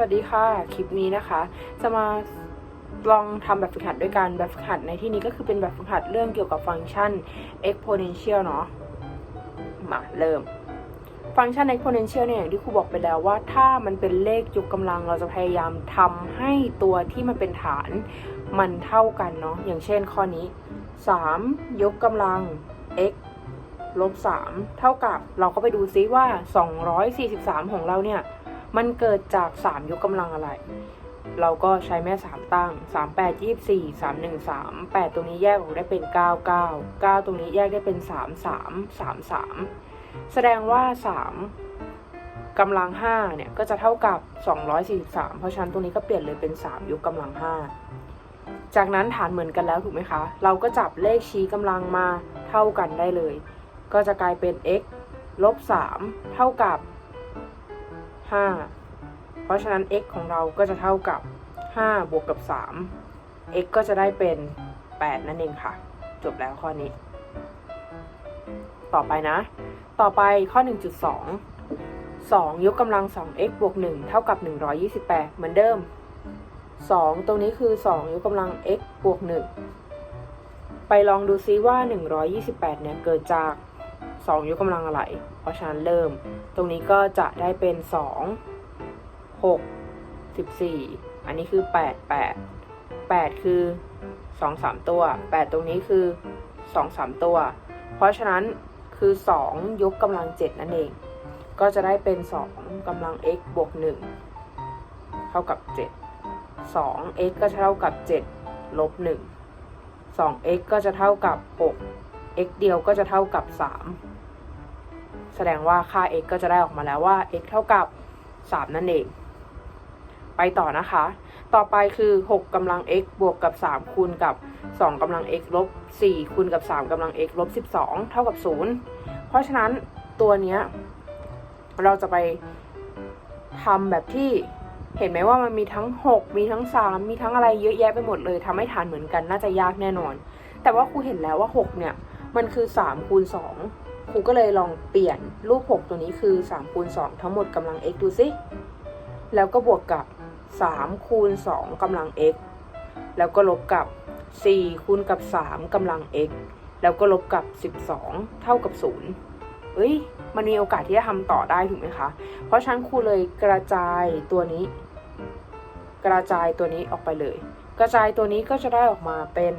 สวัสดีค่ะ คลิปนี้นะคะ จะมาลองทำแบบฝึกหัดด้วยกันแบบฝึกหัดในที่นี้ก็คือเป็นแบบฝึกหัดเรื่องเกี่ยวกับฟังก์ชัน exponential เนาะมาเริ่ม ฟังก์ชัน exponential เนี่ยอย่างที่ครูบอกไปแล้วว่า ถ้ามันเป็นเลขยกกำลังเราจะพยายามทำให้ตัวที่มันเป็นฐานมันเท่ากันเนาะอย่างเช่นข้อนี้ 3 ยกกำลัง x ลบ3เท่ากับ เราก็ไปดูซิว่า 243 ของเราเนี่ย มันเกิดจาก 3 ยกกำลังอะไร เราก็ใช้แม่ 3 ตั้ง 3 8 24 3 1 3 8 ตรงนี้แยกออกได้เป็น 9 9 9 ตรงนี้แยกได้เป็น 3 3 3 3 แสดงว่า 3กำลัง5เนี่ยก็จะเท่ากับ 243 เพราะฉะนั้นตรงนี้ก็เปลี่ยนเลยเป็น 3 ยกกำลัง 5 จากนั้นฐานเหมือนกันแล้วถูกไหมคะ เราก็จับเลขชี้กำลังมาเท่ากันได้เลย ก็จะกลายเป็น x ลบ3เท่ากับ 5 เพราะฉะนั้น x ของเราก็จะเท่ากับ 5 บวกกับ 3 x ก็จะได้เป็น 8 นั่นเองค่ะ จบแล้วข้อนี้ ต่อไปนะ ต่อไปข้อ 1.2 2 ยกกำลัง 2x บวก 1 เท่ากับ 128 เหมือนเดิม 2 ตรงนี้คือ 2 ยกกำลัง x บวก 1 ไปลองดูซิว่า 128 เนี่ย เกิดจาก 2 ยกกำลังอะไร เพราะฉะนั้นเริ่ม ตรงนี้ก็จะได้เป็น 2 6 14 อันนี้คือ 8 8 8 คือ 2 3 ตัว 8 ตรงนี้คือ 2 3 ตัว เพราะฉะนั้นคือ 2 ยกกำลัง 7 นั่นเอง ก็จะได้เป็น 2กำลัง x บวก 1 เท่ากับ 7 2 x ก็จะเท่ากับ 7 ลบ 1 2 x ก็จะเท่ากับ 6 x เดียวก็จะเท่ากับ 3 แสดงว่าค่า x ก็จะได้ออกมาแล้วว่า x เท่ากับ 3 นั่นเอง ไปต่อนะคะ ต่อไปคือ 6กำลัง x บวกกับ 3 คูณกับ 2กำลัง x ลบ 4 คูณกับ 3กำลัง x ลบ 12 เท่ากับ 0 เพราะฉะนั้นตัวเนี้ยเราจะไปทำแบบที่เห็นไหมว่ามันมีทั้ง 6 มีทั้ง 3 มีทั้งอะไรเยอะแยะไปหมดเลยทำให้ฐานเหมือนกันน่าจะยากแน่นอน แต่ว่าครูเห็นแล้วว่า 6 เนี่ย มันคือ 3 คูณ 2 ครูก็เลยลองเปลี่ยนรูป 6 ตัวนี้คือ3คูณ2ทั้งหมดกำลัง x ดูสิ แล้วก็บวกกับ3คูณ2กำลัง x แล้วก็ลบกับ 4คูณกับ 3กำลัง x แล้วก็ลบกับ 12 เท่ากับ 0 เอ้ย มันมีโอกาสที่จะทำต่อได้ถูกไหมคะ เพราะฉะนั้นครูเลยกระจายตัวนี้ กระจายตัวนี้ออกไปเลย กระจายตัวนี้ก็จะได้ออกมาเป็น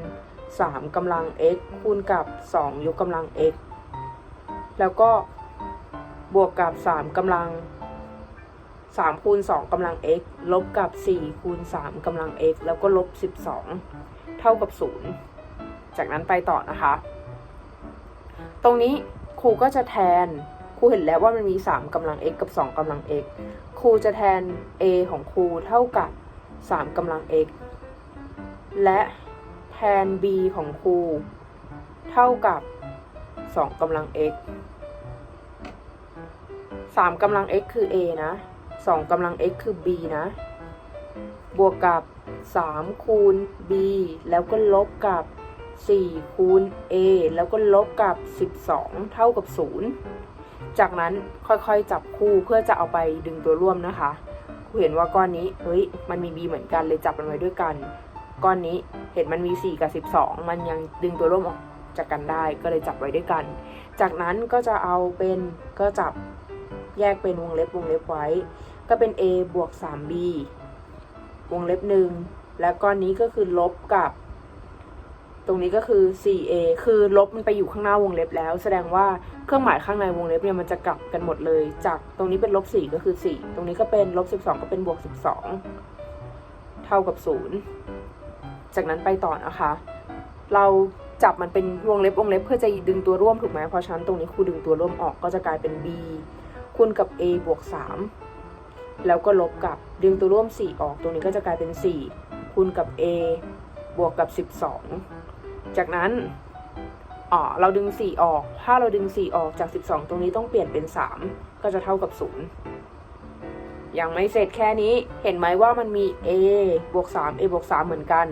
3กำลัง x คูณกับ 2 ยกกำลัง x แล้วก็บวกกับ 3กำลัง3คูณ2กำลัง x ลบกับ 4คูณ3กำลัง x แล้วก็ลบ 12 เท่ากับ 0 จากนั้นไปต่อนะคะ ตรงนี้ครูก็จะแทนครูเห็นแล้วว่ามันมี 3กำลัง x กับ 2กำลัง x ครูจะแทน a ของครูเท่ากับ 3กำลัง x และแทน b ของครูเท่ากับ 2กำลัง x 3กำลัง x คือ a นะ2กำลัง x คือ b นะ บวกกับ 3 คูณ b แล้วก็ลบกับ 4 คูณ a แล้วก็ลบกับ 12 เท่ากับ 0 จากนั้นค่อยๆจับคู่เพื่อจะเอาไปดึงตัวร่วมนะคะครูเห็นว่าก้อนนี้ เฮ้ย มันมี b เหมือนกันเลยจับมันไว้ด้วยกัน ก้อนนี้เห็นมันมี 4 กับ 12 มันยังดึงตัวร่วมออกจากกันได้ก็เลยจับไว้ด้วยกัน จากนั้นก็จะเอาเป็นก็จับ แยกเป็นวงเล็บวงเล็บไว้ ก็เป็น a บวก 3b วงเล็บหนึ่งและก้อนนี้ก็คือลบกับ ตรงนี้ก็คือ 4a คือลบมันไปอยู่ข้างหน้าวงเล็บแล้ว แสดงว่าเครื่องหมายข้างในวงเล็บเนี่ยมันจะกลับกันหมดเลย จากตรงนี้เป็นลบ4ก็คือ 4 ตรงนี้ก็เป็นลบ12 ก็เป็นบวก 12 เท่ากับ 0 จากนั้นไปต่อนะคะ เราจับมันเป็นวงเล็บวงเล็บเพื่อจะดึงตัวร่วมถูกไหมเพราะฉะนั้นตรงนี้ครูดึงตัวร่วมออกก็จะกลายเป็น b คูณกับ a บวก 3 แล้วก็ลบกับดึงตัวร่วม 4 ออก ตรงนี้ก็จะกลายเป็น 4 คูณกับ a บวกกับ 12 จากนั้นอ๋อเราดึง 4 ออก ถ้าเราดึง 4 ออกจาก 12 ตรงนี้ต้องเปลี่ยนเป็น 3 ก็จะเท่ากับ 0 ยังไม่เสร็จแค่นี้ เห็นไหมว่ามันมี a บวก3 a บวก3เหมือนกัน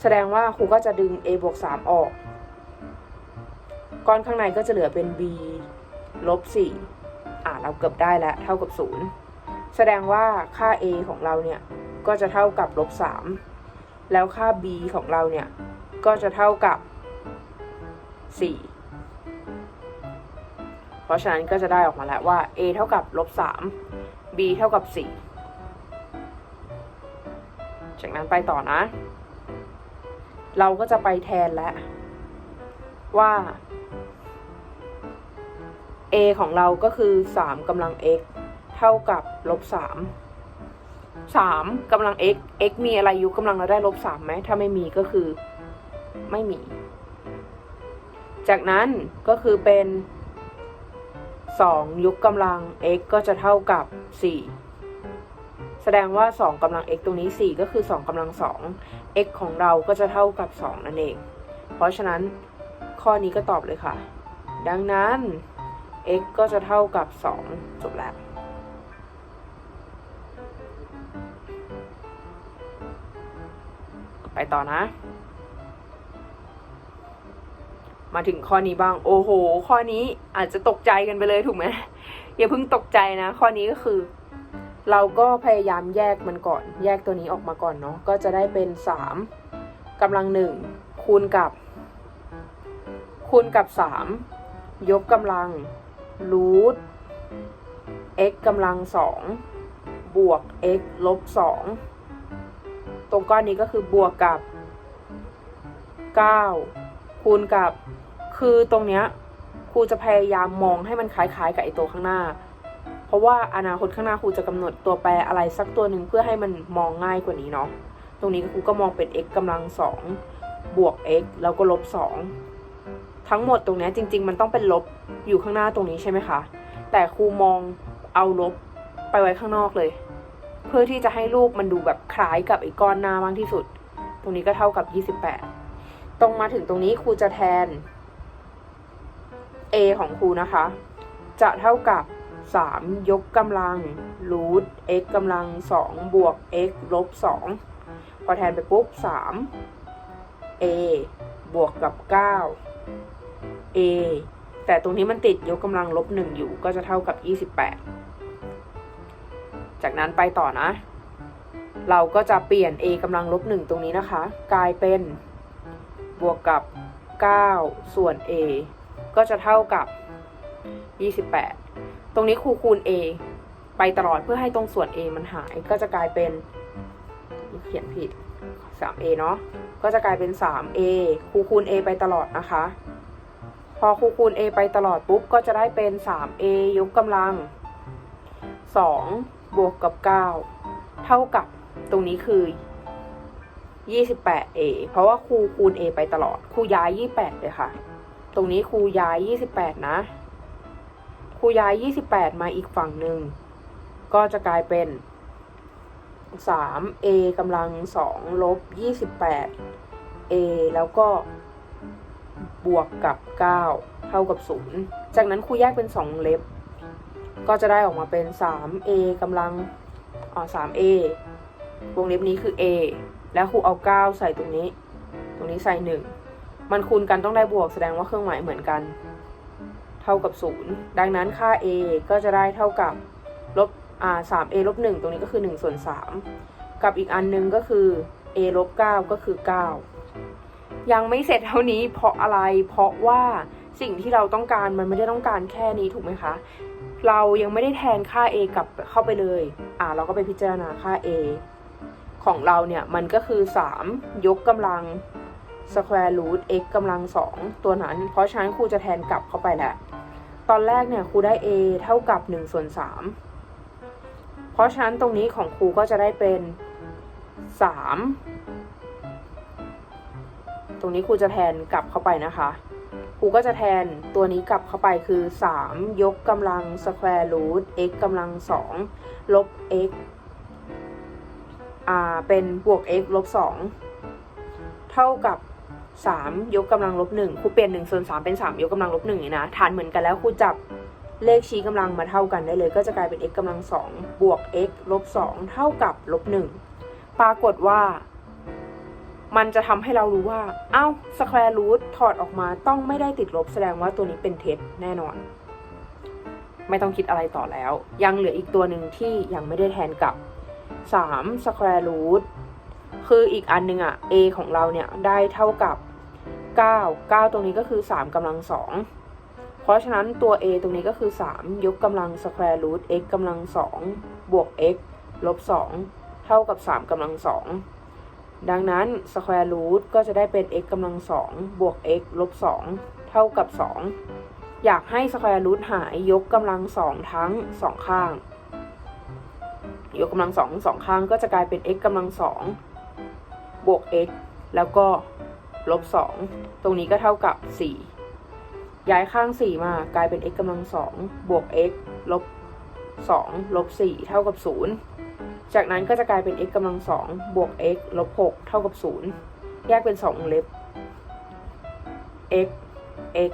แสดงว่าครูก็จะดึง a บวก3ออก ก้อนข้างในก็จะเหลือเป็น b ลบ4 อ่าเราเกือบได้แล้วเท่ากับ 0 แสดงว่าค่า a ของเราเนี่ยก็จะเท่ากับลบสามแล้วค่า b ของเราเนี่ยก็จะเท่ากับสี่เพราะฉะนั้นก็จะได้ออกมาแล้วว่า a เท่ากับลบสาม b เท่ากับสี่จากนั้นไปต่อนะ เราก็จะไปแทนแล้วว่า a ของเราก็คือ 3กำลัง x เท่ากับลบ3 3กำลัง x x มีอะไรยกกำลังเราได้ลบ3ไหมถ้าไม่มีก็คือไม่มี จากนั้นก็คือเป็น 2 ยกกำลัง x ก็จะเท่ากับ 4 แสดงว่า 2กำลัง x ตรงนี้ 4 ก็คือ 2กำลัง 2 x ของเราก็จะเท่ากับ 2 นั่นเอง เพราะฉะนั้นข้อนี้ก็ตอบเลยค่ะ ดังนั้น x ก็จะเท่ากับ 2 จบแล้ว ไปต่อนะ มาถึงข้อนี้บ้าง โอ้โห ข้อนี้อาจจะตกใจกันไปเลยถูกไหมอย่าเพิ่งตกใจนะ ข้อนี้ก็คือ เราก็พยายามแยกมันก่อน แยกตัวนี้ออกมาก่อนเนาะก็จะได้เป็น 3กำลังหนึ่งคูณกับ คูณกับ 3 ยกกำลัง รูท x กำลังสองบวก x ลบสองตรงก้อนนี้ก็คือบวกกับ 9 คูณกับ คือตรงเนี้ยครูจะพยายามมองให้มันคล้ายๆ กับไอตัวข้างหน้า เพราะว่าอนาคตข้างหน้าครูจะกำหนดตัวแปรอะไรสักตัวหนึ่งเพื่อให้มันมองง่ายกว่านี้เนาะ ตรงนี้ครูก็มองเป็น x กำลังสองบวก x แล้วก็ลบสอง ทั้งหมดตรงนี้จริง ๆ มันต้องเป็นลบอยู่ข้างหน้าตรงนี้ใช่ไหมคะ แต่ครูมองเอาลบไปไว้ข้างนอกเลย เพื่อที่จะให้รูปมันดูแบบคล้ายกับไอ้ก้อนหน้ามากที่สุด ตรงนี้ก็เท่ากับ 28 ตรงมาถึงตรงนี้ครูจะแทน a ของครูนะคะ จะเท่ากับ 3 ยกกำลังรูท x กำลัง 2 บวก x ลบ 2 พอแทนไปปุ๊บ 3 a บวกกับ 9 a แต่ตรงนี้มันติดยกกำลังลบหนึ่งอยู่ก็จะเท่ากับ 28 จากนั้นไปต่อนะ เราก็จะเปลี่ยน a กำลังลบหนึ่งตรงนี้นะคะ กลายเป็นบวกกับ 9 ส่วน a ก็จะเท่ากับ 28 ตรงนี้ครูคูณ a ไปตลอดเพื่อให้ตรงส่วน a มันหายก็จะกลายเป็นเขียนผิด 3a เนาะก็จะกลายเป็น 3a ครูคูณ a ไปตลอดนะคะ พอครูคูณ a ไปตลอดปุ๊บก็จะได้เป็น 3a ยกกำลัง 2 บวกกับ 9 เท่ากับตรงนี้คือ 28a เพราะว่าครูคูณ a ไปตลอดครูย้าย 28 เลยค่ะ ตรงนี้ครูย้าย 28 นะครูย้าย 28 มาอีกฝั่งหนึ่ง ก็จะกลายเป็น 3a กำลัง 2 ลบ 28a แล้วก็ บวกกับ 9 เท่ากับ 0 จากนั้นครูแยกเป็น 2 เล็บ ก็จะได้ออกมาเป็น 3a กำลังอ๋อ 3a วงเล็บนี้คือ a แล้วครูเอา 9 ใส่ตรงนี้ ตรงนี้ใส่ 1 มันคูณกันต้องได้บวกแสดงว่าเครื่องหมายเหมือนกัน เท่ากับ 0 ดังนั้นค่า a ก็จะได้เท่ากับลบอ่า 3a ลบ 1 ตรงนี้ก็คือ 1 ส่วน 3 กับอีกอันนึงก็คือ a ลบ 9 ก็คือ 9 ยังไม่เสร็จเท่านี้เพราะอะไร เพราะว่าสิ่งที่เราต้องการมันไม่ได้ต้องการแค่นี้ถูกไหมคะ เรายังไม่ได้แทนค่า a กลับเข้าไปเลย อ่าเราก็ไปพิจารณาค่า a ของเราเนี่ย มันก็คือ 3 ยกกำลัง square root x กำลัง 2 ตัวนั้น เพราะฉะนั้นครูจะแทนกลับเข้าไปแหล้วตอนแรกเนี่ยครูได้ a เท่ากับ1ส่วน3เพราะฉะนั้นตรงนี้ของครูก็จะได้เป็น 3 ตรงนี้ครูจะแทนกลับเข้าไปนะคะครูก็จะแทนตัวนี้กลับเข้าไปคือ 3 ยกกำลัง square root x กำลัง 2 ลบ x อ่าเป็นบวก x ลบ 2 เท่ากับ 3 ยกกำลังลบ1ครูเปลี่ยน1ส่วน3เป็น 3 ยกกำลังลบ1นี่นะฐานเหมือนกันแล้วครูจับเลขชี้กำลังมาเท่ากันได้เลย ก็จะกลายเป็น x กำลัง2บวก x ลบ2เท่ากับลบ1ปรากฏว่า มันจะทำให้เรารู้ว่า เอ้า square root ถอดออกมาต้องไม่ได้ติดลบแสดงว่าตัวนี้เป็นเท็จแน่นอน ไม่ต้องคิดอะไรต่อแล้ว ยังเหลืออีกตัวหนึ่งที่ยังไม่ได้แทนกับ 3 square root คืออีกอันหนึงอะ a ของเราเนี่ยได้เท่ากับ 9 9 ตรงนี้ก็คือ 3กำลังสองเพราะฉะนั้นตัว a ตรงนี้ก็คือ 3 ยกกำลัง square root x กำลังสองบวก x ลบ 2 เท่ากับ 3กำลังสอง ดังนั้น square root ก็จะได้เป็น x กำลังสองบวก x ลบ2เท่ากับ 2 อยากให้ square root หายยกกำลังสองทั้งสองข้าง ยกกำลังสองสองข้างก็จะกลายเป็น x กำลังสองบวก x แล้วก็ลบสองตรงนี้ก็เท่ากับสี่ย้ายข้างสี่มากลายเป็น x กำลังสองบวก x ลบสองลบสี่เท่ากับศูนย์ จากนั้นก็จะกลายเป็น x กำลังสองบวก x ลบหกเท่ากับศูนย์แยกเป็นสองวงเล็บ x x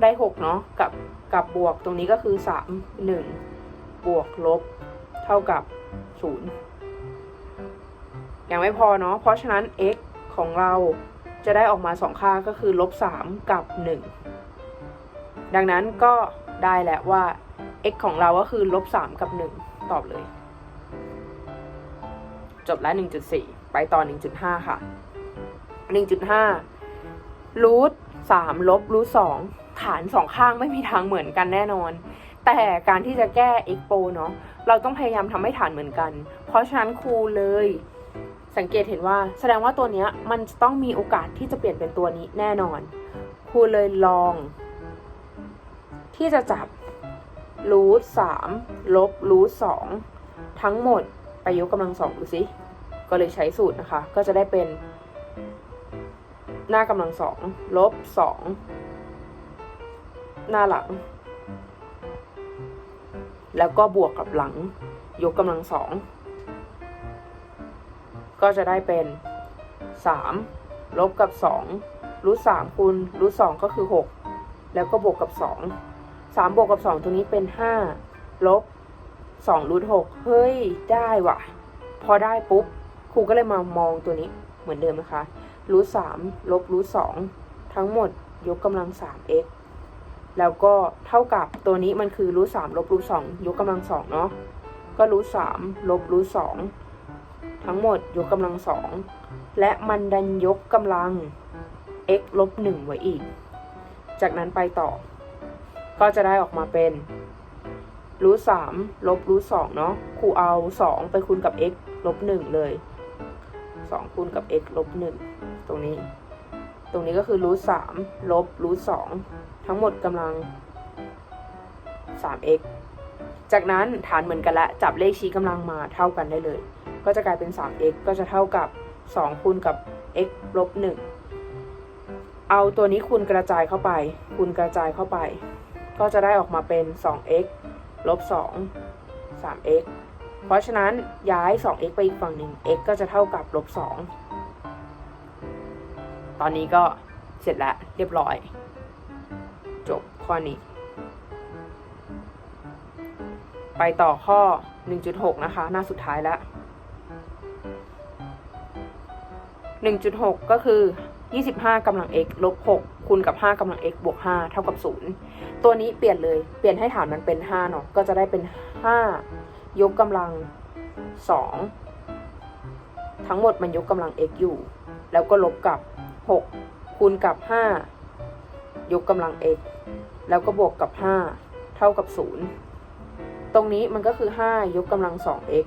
ได้หกเนาะกับกับบวกตรงนี้ก็คือสามหนึ่งบวกลบ เท่ากับศูนย์ยังไม่พอเนาะเพราะฉะนั้น x ของเราจะได้ออกมาสองค่าก็คือลบสามกับหนึ่งดังนั้นก็ได้แหละว่า x ของเราก็คือลบสามกับหนึ่งตอบเลย จบแล้วหนึ่งจุดสี่ไปต่อหนึ่งจุดห้าค่ะหนึ่งจุดห้ารูทสามลบรูทสองฐานสองข้างไม่มีทางเหมือนกันแน่นอน แต่การที่จะแก้ x โปเนาะเราต้องพยายามทำให้ฐานเหมือนกัน เพราะฉะนั้นครูเลย สังเกตเห็นว่า แสดงว่าตัวเนี้ยมันจะต้องมีโอกาสที่จะเปลี่ยนเป็นตัวนี้แน่นอน ครูเลยลอง ที่จะจับรูทสามลบรูทสองทั้งหมดไปยกกำลังสองดูสิ ก็เลยใช้สูตรนะคะ ก็จะได้เป็น หน้ากำลังสองลบสองหน้าหลัง แล้วก็บวกกับหลัง ยกกำลังสองก็จะได้เป็นสามลบกับสองรูทสามคูณรูทสองก็คือหกแล้วก็บวกกับสองสามบวกกับสองตัวนี้เป็นห้าลบสองรูทหกเฮ้ย ได้ว่ะ พอได้ปุ๊บ ครูก็เลยมามองตัวนี้เหมือนเดิมนะคะรูทสามลบรูทสองทั้งหมดยกกำลังสาม x แล้วก็เท่ากับตัวนี้มันคือรูทสามลบรูทสองยกกำลังสองเนาะก็รูทสามลบรูทสองทั้งหมดยกกำลังสองและมันดันยกกำลัง x ลบหนึ่งไว้อีก จากนั้นไปต่อ ก็จะได้ออกมาเป็นรูทสามลบรูทสองเนาะครูเอาสองไปคูณกับ x ลบหนึ่งเลย สองคูณกับ x ลบหนึ่งตรงนี้ ตรงนี้ก็คือรูทสามลบรูทสองทั้งหมดกำลัง 3x จากนั้นฐานเหมือนกันละจับเลขชี้กำลังมาเท่ากันได้เลย ก็จะกลายเป็น 3x ก็จะเท่ากับ 2 คูณกับ x ลบ1เอาตัวนี้คูณกระจายเข้าไป คูณกระจายเข้าไป ก็จะได้ออกมาเป็น 2x ลบ2 3x เพราะฉะนั้นย้าย 2x ไปอีกฝั่งหนึ่ง x ก็จะเท่ากับลบ2ตอนนี้ก็เสร็จแล้วเรียบร้อย จบข้อนี้ ไปต่อข้อ 1.6 นะคะ หน้าสุดท้ายแล้ว 1.6 ก็คือ 25กำลัง x ลบ 6 คูณกับ 5กำลัง x บวก 5 เท่ากับ 0 ตัวนี้เปลี่ยนเลย เปลี่ยนให้ฐานมันเป็น 5 เนาะ ก็จะได้เป็น 5 ยกกำลัง 2 ทั้งหมดมันยกกำลัง x อยู่ แล้วก็ลบกับ 6 คูณกับ 5 ยกกำลัง x แล้วก็บวกกับ 5 เท่ากับ 0 ตรงนี้มันก็คือ 5 ยกกำลัง 2x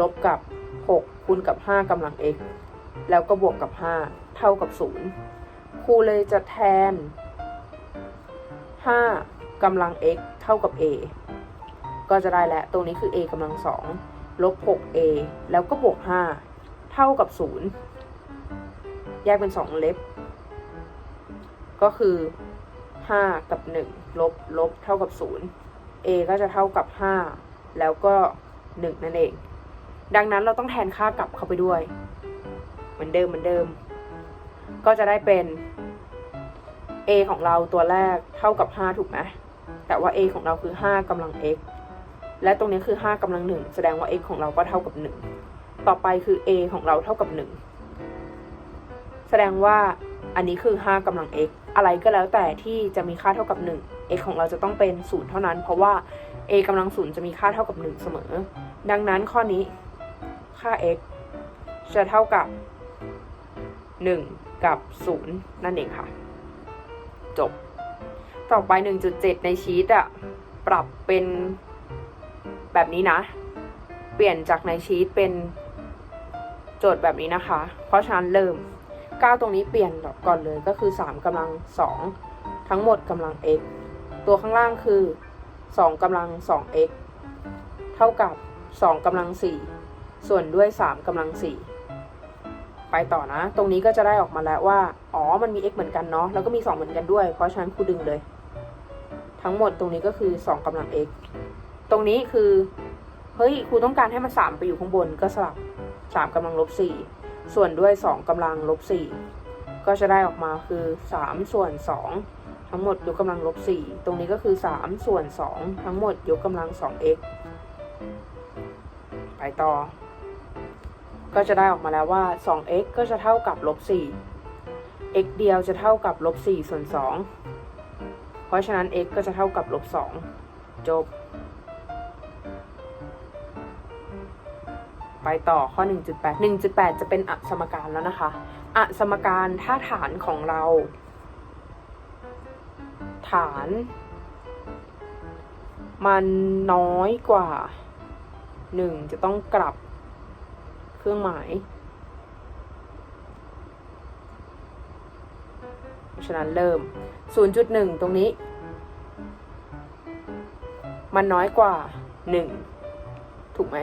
ลบกับ 6 คูณกับ 5กำลัง x แล้วก็บวกกับ 5 เท่ากับ 0 ครูเลยจะแทน 5กำลัง x เท่ากับ a ก็จะได้แล้วตรงนี้คือ a กำลัง2ลบ 6a แล้วก็บวก 5 เท่ากับ 0 แยกเป็น 2 เล็บ ก็คือ 5 กับ 1 ลบ ลบ เท่ากับ 0 a ก็จะเท่ากับ 5 แล้วก็ 1 นั่นเอง ดังนั้นเราต้องแทนค่ากลับเข้าไปด้วย เหมือนเดิมเหมือนเดิม ก็จะได้เป็น a ของเราตัวแรกเท่ากับ 5 ถูกไหมแต่ว่า a ของเราคือ 5กำลัง x และตรงนี้คือ 5กำลัง1แสดงว่า x ของเราก็เท่ากับ 1 ต่อไปคือ a ของเราเท่ากับ 1 แสดงว่าอันนี้คือ 5กำลัง x อะไรก็แล้วแต่ที่จะมีค่าเท่ากับ 1 x ของเราจะต้องเป็น 0 เท่านั้น เพราะว่า a กำลัง0จะมีค่าเท่ากับ 1 เสมอ ดังนั้นข้อนี้ค่า x จะเท่ากับ 1 กับ 0 นั่นเองค่ะ จบ ต่อไป 1.7 ในชีตอะปรับเป็น แบบนี้นะ เปลี่ยนจากในชีตเป็นโจทย์แบบนี้นะคะ เพราะฉะนั้นเริ่ม9ตรงนี้เปลี่ยนก่อนเลยก็คือ 3กำลัง 2 ทั้งหมดกำลัง x ตัวข้างล่างคือ 2กำลัง 2x เท่ากับ 2กำลัง 4 ส่วนด้วย 3กำลัง 4 ไปต่อนะ ตรงนี้ก็จะได้ออกมาแล้วว่า อ๋อ มันมี x เหมือนกันเนาะ แล้วก็มี 2 เหมือนกันด้วย เพราะฉะนั้นครูดึงเลย ทั้งหมดตรงนี้ก็คือ 2กำลัง x ตรงนี้คือ เฮ้ยครูต้องการให้มัน 3 ไปอยู่ข้างบนก็สลับ 3กำลังลบ 4 ส่วนด้วย 2กำลังลบ 4 ก็จะได้ออกมาคือ 3 ส่วน 2 ทั้งหมดยกกำลังลบ 4 ตรงนี้ก็คือ 3 ส่วน 2 ทั้งหมดยกกำลัง 2x ไปต่อ ก็จะได้ออกมาแล้วว่า 2x ก็จะเท่ากับลบ 4 x เดียวจะเท่ากับลบ 4 ส่วน 2 เพราะฉะนั้น x ก็จะเท่ากับลบ 2 จบ ไปต่อข้อ 1.8 1.8 จะเป็นอสมการแล้วนะคะอสมการถ้าฐานของเรา ฐาน มันน้อยกว่า 1 จะต้องกลับเครื่องหมายฉะนั้นเริ่ม 0.1 ตรงนี้ มันน้อยกว่า 1 ถูกไหม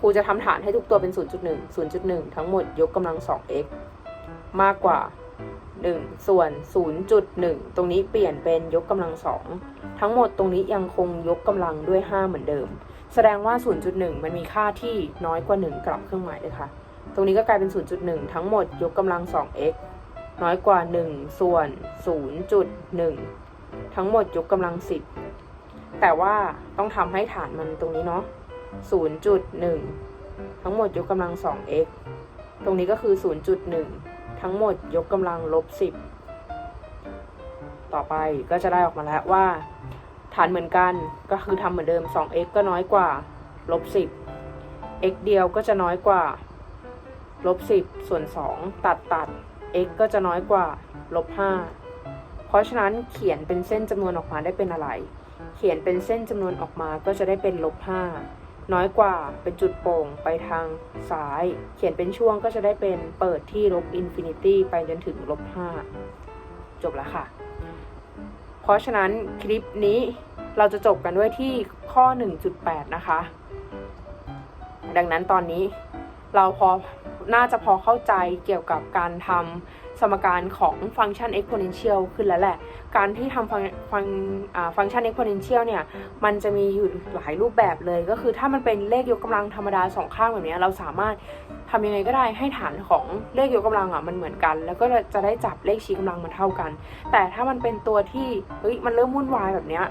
ครูจะทำฐานให้ทุกตัวเป็น 0.1 0.1 ทั้งหมดยกกำลัง 2x มากกว่า 1 ส่วน 0.1 ตรงนี้เปลี่ยนเป็นยกกำลัง 2 ทั้งหมดตรงนี้ยังคงยกกำลังด้วย 5 เหมือนเดิม แสดงว่า 0.1 มันมีค่าที่น้อยกว่า 1 กลับเครื่องหมายเลยค่ะ ตรงนี้ก็กลายเป็น 0.1 ทั้งหมดยกกำลัง 2x น้อยกว่า 1 ส่วน 0.1 ทั้งหมดยกกำลัง 10 แต่ว่าต้องทำให้ฐานมันตรงนี้เนาะ 0.1 ทั้งหมดยกกำลัง 2x ตรงนี้ก็คือ 0.1 ทั้งหมดยกกำลังลบ 10 ต่อไปก็จะได้ออกมาแล้วว่า ฐานเหมือนกันก็คือทำเหมือนเดิม 2x ก็น้อยกว่าลบ 10 x เดียวก็จะน้อยกว่าลบ 10 ส่วน 2 ตัดตัด x ก็จะน้อยกว่าลบ 5 เพราะฉะนั้นเขียนเป็นเส้นจำนวนออกมาได้เป็นอะไร เขียนเป็นเส้นจำนวนออกมาก็จะได้เป็นลบ 5 น้อยกว่าเป็นจุดโป่งไปทางซ้าย เขียนเป็นช่วงก็จะได้เป็นเปิดที่ลบอินฟินิตี้ไปจนถึงลบ5จบแล้วค่ะ เพราะฉะนั้นคลิปนี้เราจะจบกันด้วยที่ข้อ 1.8 นะคะ ดังนั้นตอนนี้เราพอน่าจะพอเข้าใจเกี่ยวกับการทำ สมการของฟังก์ชัน exponential ขึ้นแล้วแหละ การที่ทำฟังฟังอ่าฟังก์ชัน exponential เนี่ย มันจะมีอยู่หลายรูปแบบเลย ก็คือถ้ามันเป็นเลขยกกำลังธรรมดาสองข้างแบบนี้ เราสามารถทำยังไงก็ได้ให้ฐานของเลขยกกำลังอะมันเหมือนกัน แล้วก็จะได้จับเลขชี้กำลังมันเท่ากัน แต่ถ้ามันเป็นตัวที่เฮ้ยมันเริ่มวุ่นวายแบบเนี้ย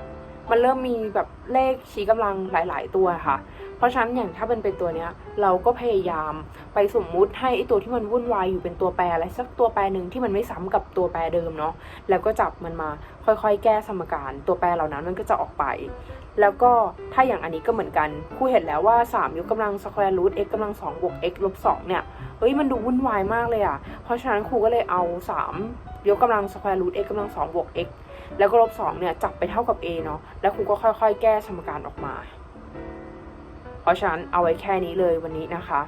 มันเริ่มมีแบบเลขชี้กำลังหลาย ๆ ตัวค่ะ เพราะฉะนั้นอย่างถ้าเป็นเป็นตัวเนี้ย เราก็พยายามไปสมมุติให้ไอตัวที่มันวุ่นวายอยู่เป็นตัวแปรอะไรสักตัวแปรหนึ่งที่มันไม่ซ้ำกับตัวแปรเดิมเนาะแล้วก็จับมันมาค่อยๆ แก้สมการ ตัวแปรเหล่านั้นมันก็จะออกไป แล้วก็ถ้าอย่างอันนี้ก็เหมือนกันครูเห็นแล้วว่า 3 ยกกำลังสแควร์รูท x กำลัง2บวก x ลบ2เนี่ยเฮ้ยมันดูวุ่นวายมากเลยอะ่ะ เพราะฉะนั้นครูก็เลยเอา 3 ยกกำลังสแควร์รูท x กำลัง2บวก x แล้วก็ลบ2เนี่ยจับไปเท่ากับ a เนาะ แล้วครูก็ค่อยๆ แก้สมการออกมา เพราะฉะนั้นเอาไว้แค่นี้เลยวันนี้นะคะ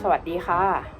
สวัสดีค่ะ